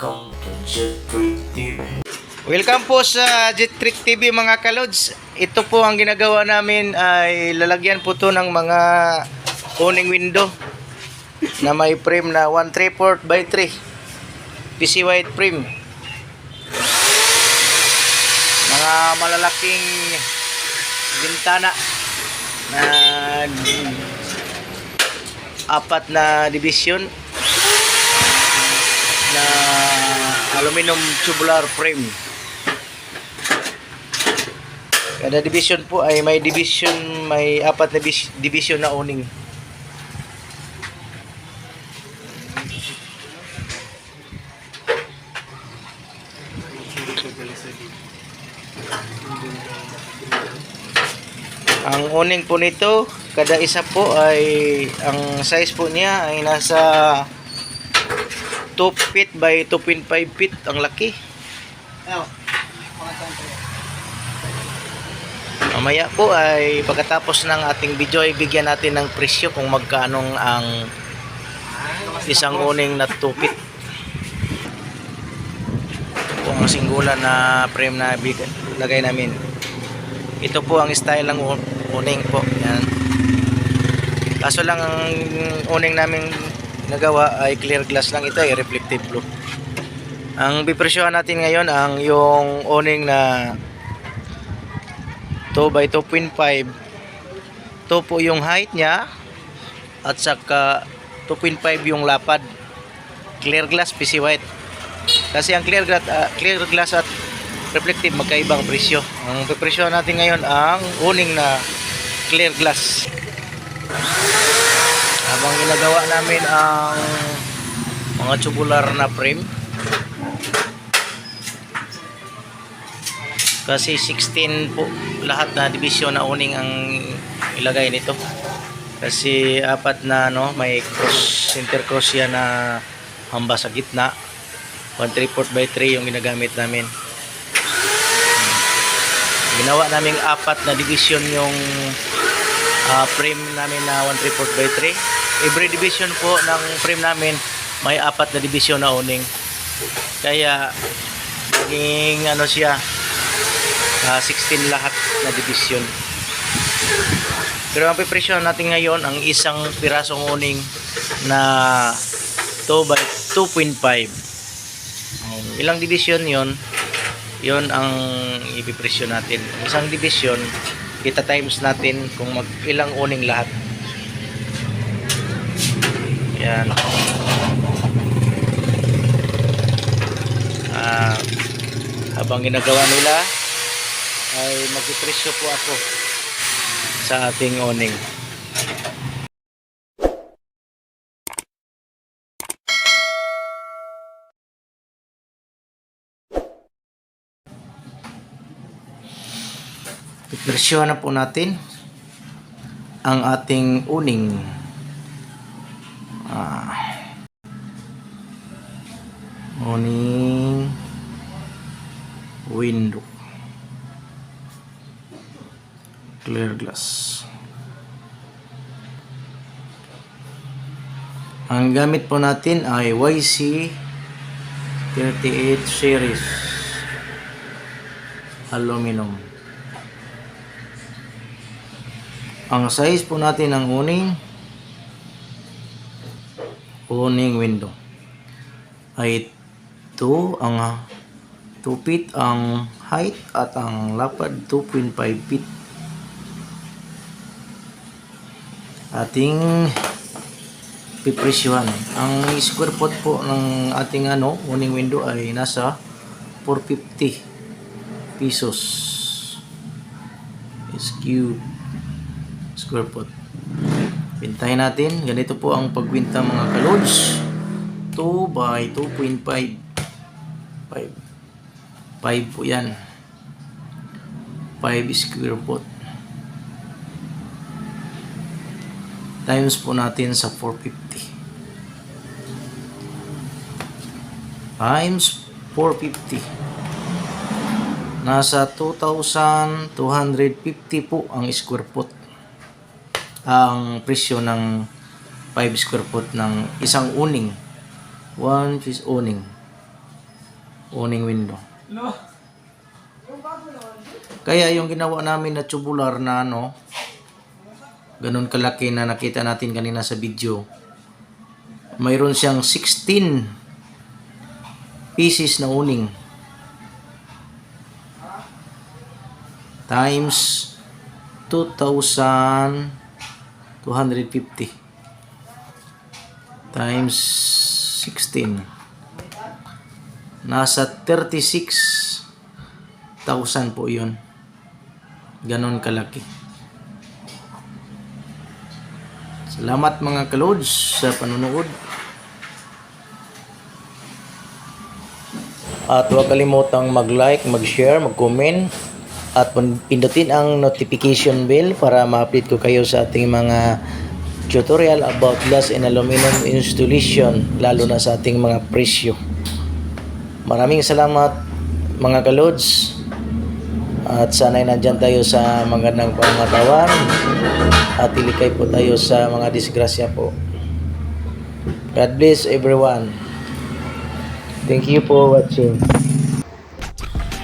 Welcome to Jet TV. Welcome po sa Jet Trick TV mga kalods. Ito po ang ginagawa namin ay lalagyan po to ng mga uning window na may frame na 1 3 4 by 3 PC white frame. Mga malalaking bintana na apat na division na aluminum tubular frame. Kada division po ay may division, may apat na division na owning. Ang owning po nito, kada isa po ay ang size po niya ay nasa 2 feet by 2.5 feet ang laki. Mamaya po ay pagkatapos ng ating video ay bigyan natin ng presyo kung magkano ang isang uning na 2 feet. Ang singgulan na frame na lagay namin. Ito po ang style ng uning po. Yan. Kaso lang ang uning namin nagawa ay clear glass lang ito ay reflective blue. Ang bipresyohan natin ngayon ang yung owning na 2 by 2.5 ito po yung height niya at saka 2.5 yung lapad. Clear glass PC white. Kasi ang clear glass, ah, clear glass at reflective magkaibang presyo. Ang bipresyohan natin ngayon ang owning na clear glass habang ginagawa namin ang mga tubular na frame. Kasi 16 po lahat na division na uning ang ilagay nito. Kasi apat na no may cross center cross yan na hamba sa gitna. 1 3 by 3 yung ginagamit namin. Ginawa naming apat na division yung ah, frame namin na 1 3 by 3 every division po ng frame namin may apat na division na owning kaya maging ano siya ah, 16 lahat na division. Pero ang pipresyon natin ngayon ang isang pirasong owning na 2 by 2.5 Um, ilang division yon yon ang ipipresyo natin. Isang division kita times natin kung mag ilang owning lahat yan Ah, habang ginagawa nila ay magpipresyo po ako sa ating owning Ipresyo na po natin ang ating uning. Ah. Uning window. Clear glass. Ang gamit po natin ay YC 38 series aluminum. Ang size po natin ng uning uning window ay 2 ang 2 feet ang height at ang lapad 2.5 feet. Ating pipresyohan. Ang square foot po ng ating ano, uning window ay nasa 450 pesos. Is cube square foot. Pintahin natin. Ganito po ang pagwinta mga kalods. 2 by 2.5. 5. 5 po yan. 5 square foot. Times po natin sa 450. Times 450. Nasa 2,250 po ang square foot ang presyo ng 5 square foot ng isang uning. One piece uning. Owning window. Kaya yung ginawa namin na tubular na ano, ganun kalaki na nakita natin kanina sa video. Mayroon siyang 16 pieces na uning. Times 2,250 times 16 nasa 36,000 po yun. Ganon kalaki. Salamat mga kalods sa panonood. At huwag kalimutang mag-like, mag-share, mag-comment at pindutin ang notification bell para ma-update ko kayo sa ating mga tutorial about glass and aluminum installation lalo na sa ating mga presyo. Maraming salamat mga kalods at sana'y nandyan tayo sa magandang pangatawan at ilikay po tayo sa mga disgrasya po. God bless everyone. Thank you for watching.